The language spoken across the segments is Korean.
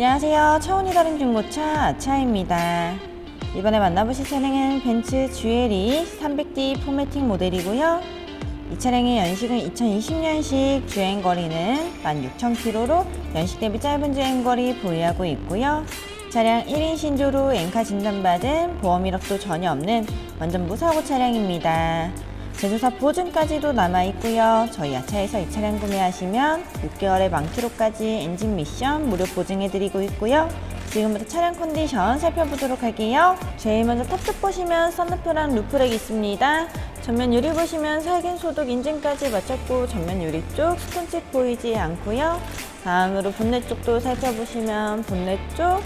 안녕하세요. 차원이 다른 중고차 아차입니다. 이번에 만나보실 차량은 벤츠 GLE 300D 포매틱 모델이고요. 이 차량의 연식은 2020년식 주행거리는 16,000km로 연식 대비 짧은 주행거리 보유하고 있고요. 차량 1인 신조로 엔카 진단받은 보험 이력도 전혀 없는 완전 무사고 차량입니다. 제조사 보증까지도 남아있고요. 저희 야차에서 이 차량 구매하시면 6개월의 만키로까지 엔진 미션 무료 보증해드리고 있고요. 지금부터 차량 컨디션 살펴보도록 할게요. 제일 먼저 탑쪽 보시면 썬루프랑 루프렉 있습니다. 전면 유리 보시면 살균 소독 인증까지 마쳤고 전면 유리 쪽 스톤칩 보이지 않고요. 다음으로 본넷 쪽도 살펴보시면 본넷 쪽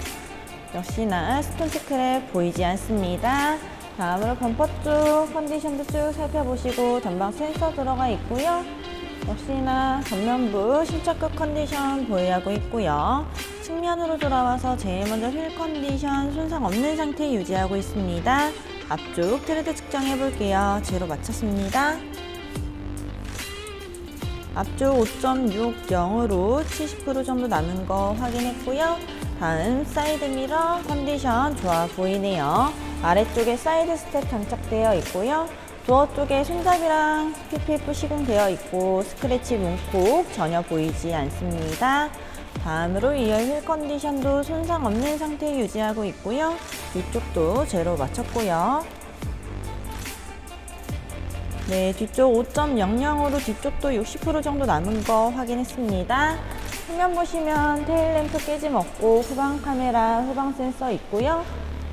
역시나 스톤칩 크랩 보이지 않습니다. 다음으로 범퍼 쪽 컨디션도 쭉 살펴보시고 전방 센서 들어가 있고요. 역시나 전면부 신차급 컨디션 보유하고 있고요. 측면으로 돌아와서 제일 먼저 휠 컨디션 손상 없는 상태 유지하고 있습니다. 앞쪽 트레드 측정해 볼게요. 제로 맞췄습니다. 앞쪽 5.60으로 70% 정도 남은 거 확인했고요. 다음 사이드 미러 컨디션 좋아 보이네요. 아래쪽에 사이드 스텝 장착되어 있고요. 도어 쪽에 손잡이랑 PPF 시공되어 있고 스크래치 문콕 전혀 보이지 않습니다. 다음으로 2열 휠 컨디션도 손상 없는 상태 유지하고 있고요. 위쪽도 제로 맞췄고요. 네, 뒤쪽 5.00으로 뒤쪽도 60% 정도 남은 거 확인했습니다. 후면 보시면 테일램프 깨짐 없고 후방 카메라, 후방 센서 있고요.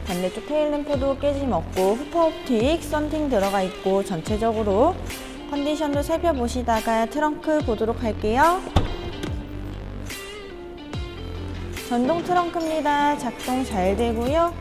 반대쪽 테일 램프도 깨짐 없고 후퍼옵틱 썬팅 들어가 있고 전체적으로 컨디션도 살펴보시다가 트렁크 보도록 할게요. 전동 트렁크입니다. 작동 잘 되고요.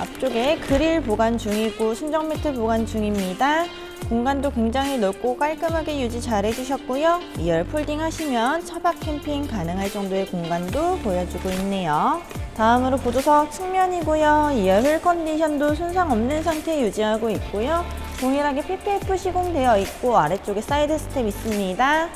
앞쪽에 그릴 보관 중이고 순정 매트 보관 중입니다. 공간도 굉장히 넓고 깔끔하게 유지 잘 해주셨고요. 2열 폴딩 하시면 차박 캠핑 가능할 정도의 공간도 보여주고 있네요. 다음으로 보조석 측면이고요. 2열 휠 컨디션도 손상 없는 상태 유지하고 있고요. 동일하게 PPF 시공되어 있고 아래쪽에 사이드 스텝 있습니다.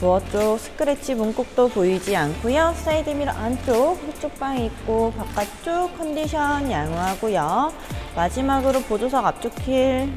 도어 쪽 스크래치 문콕도 보이지 않고요. 사이드 미러 안쪽 흑쪽 방 있고 바깥쪽 컨디션 양호하고요. 마지막으로 보조석 앞쪽 휠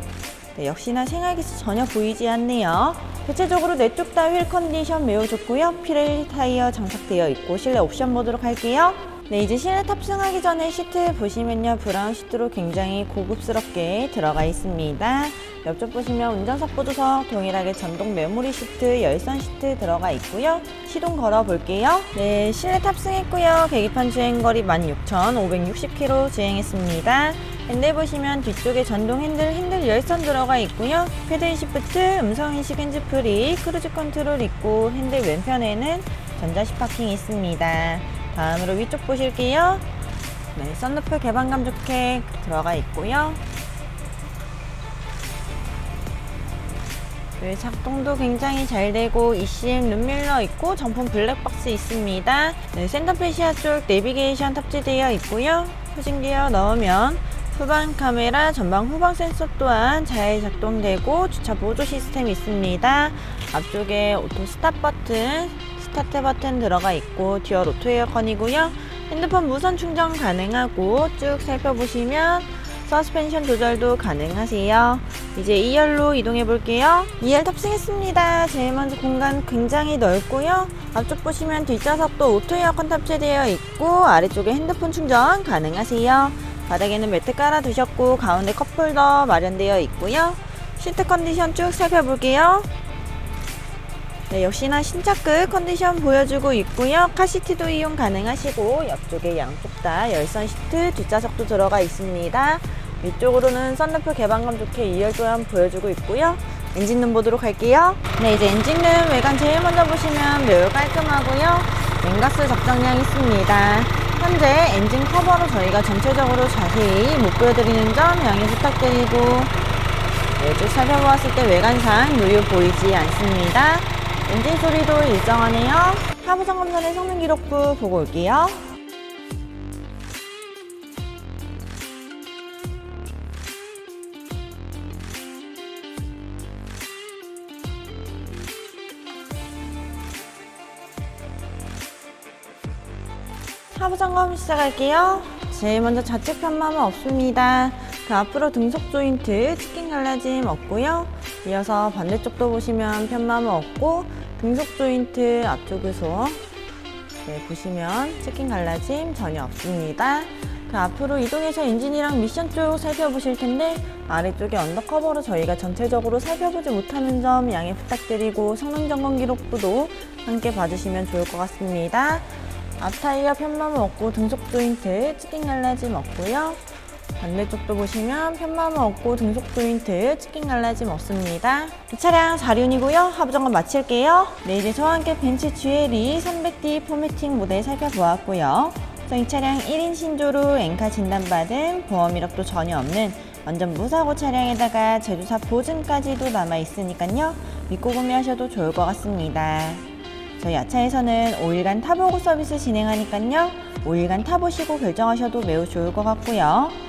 네, 역시나 생활기스 전혀 보이지 않네요. 대체적으로 네쪽다 휠 컨디션 매우 좋고요. 피렐리 타이어 장착되어 있고 실내 옵션 보도록 할게요. 네, 이제 실내 탑승하기 전에 시트 보시면요. 브라운 시트로 굉장히 고급스럽게 들어가 있습니다. 옆쪽 보시면 운전석 보조석 동일하게 전동 메모리 시트, 열선 시트 들어가 있고요. 시동 걸어 볼게요. 네, 실내 탑승했고요. 계기판 주행거리 16,560km 주행했습니다. 핸들 보시면 뒤쪽에 전동 핸들, 핸들 열선 들어가 있고요. 패드인 시프트, 음성 인식 핸즈프리, 크루즈 컨트롤 있고 핸들 왼편에는 전자식 파킹이 있습니다. 다음으로 위쪽 보실게요. 네, 썬루프 개방감 좋게 들어가 있고요. 네, 작동도 굉장히 잘 되고 ECM 룸밀러 있고 정품 블랙박스 있습니다. 네, 센터페 시야 쪽 내비게이션 탑재되어 있고요. 후진 기어 넣으면 후방 카메라, 전방 후방 센서 또한 잘 작동되고 주차 보조 시스템 있습니다. 앞쪽에 오토 스탑 버튼, 스타트 버튼 들어가 있고 듀얼 오토 에어컨이고요. 핸드폰 무선 충전 가능하고 쭉 살펴보시면 서스펜션 조절도 가능하세요. 이제 2열로 이동해 볼게요. 2열 탑승했습니다. 제일 먼저 공간 굉장히 넓고요. 앞쪽 보시면 뒷좌석도 오토 에어컨 탑재되어 있고 아래쪽에 핸드폰 충전 가능하세요. 바닥에는 매트 깔아 두셨고 가운데 컵홀더 마련되어 있고요. 시트 컨디션 쭉 살펴볼게요. 네, 역시나 신차급 컨디션 보여주고 있고요. 카시트도 이용 가능하시고 옆쪽에 양쪽 다 열선 시트 뒷좌석도 들어가 있습니다. 위쪽으로는 썬루프 개방감 좋게 2열 또한 보여주고 있고요. 엔진룸 보도록 할게요. 네, 이제 엔진룸 외관 제일 먼저 보시면 매우 깔끔하고,요 냉가스 적정량 있습니다. 현재 엔진 커버로 저희가 전체적으로 자세히 못 보여드리는 점 양해 부탁드리고 네, 쭉 살펴보았을 때 외관상 누유 보이지 않습니다. 엔진 소리도 일정하네요. 하부 점검 전에 성능 기록부 보고 올게요. 하부 점검 시작할게요. 제일 먼저 좌측 편마모 없습니다. 그 앞으로 등속 조인트, 치킨 갈라짐 없고요. 이어서 반대쪽도 보시면 편마모 없고 등속 조인트 앞쪽 의소 네, 보시면 치킨 갈라짐 전혀 없습니다. 그 앞으로 이동해서 엔진이랑 미션 쪽 살펴보실 텐데 아래쪽에 언더커버로 저희가 전체적으로 살펴보지 못하는 점 양해 부탁드리고 성능 점검 기록부도 함께 봐주시면 좋을 것 같습니다. 앞타이어 편마모 없고 등속 조인트 치킨 갈라짐 없고요. 반대쪽도 보시면 편마모 없고 등속 조인트 치킨 갈라짐 없습니다. 이 차량 4륜이고요. 하부 점검 마칠게요. 네, 이제 저와 함께 벤츠 GLE 300D 포매팅 모델 살펴보았고요. 이 차량 1인 신조로 엔카 진단받은 보험 이력도 전혀 없는 완전 무사고 차량에다가 제조사 보증까지도 남아 있으니까요. 믿고 구매하셔도 좋을 것 같습니다. 저희 야차에서는 5일간 타보고 서비스 진행하니까요. 5일간 타보시고 결정하셔도 매우 좋을 것 같고요.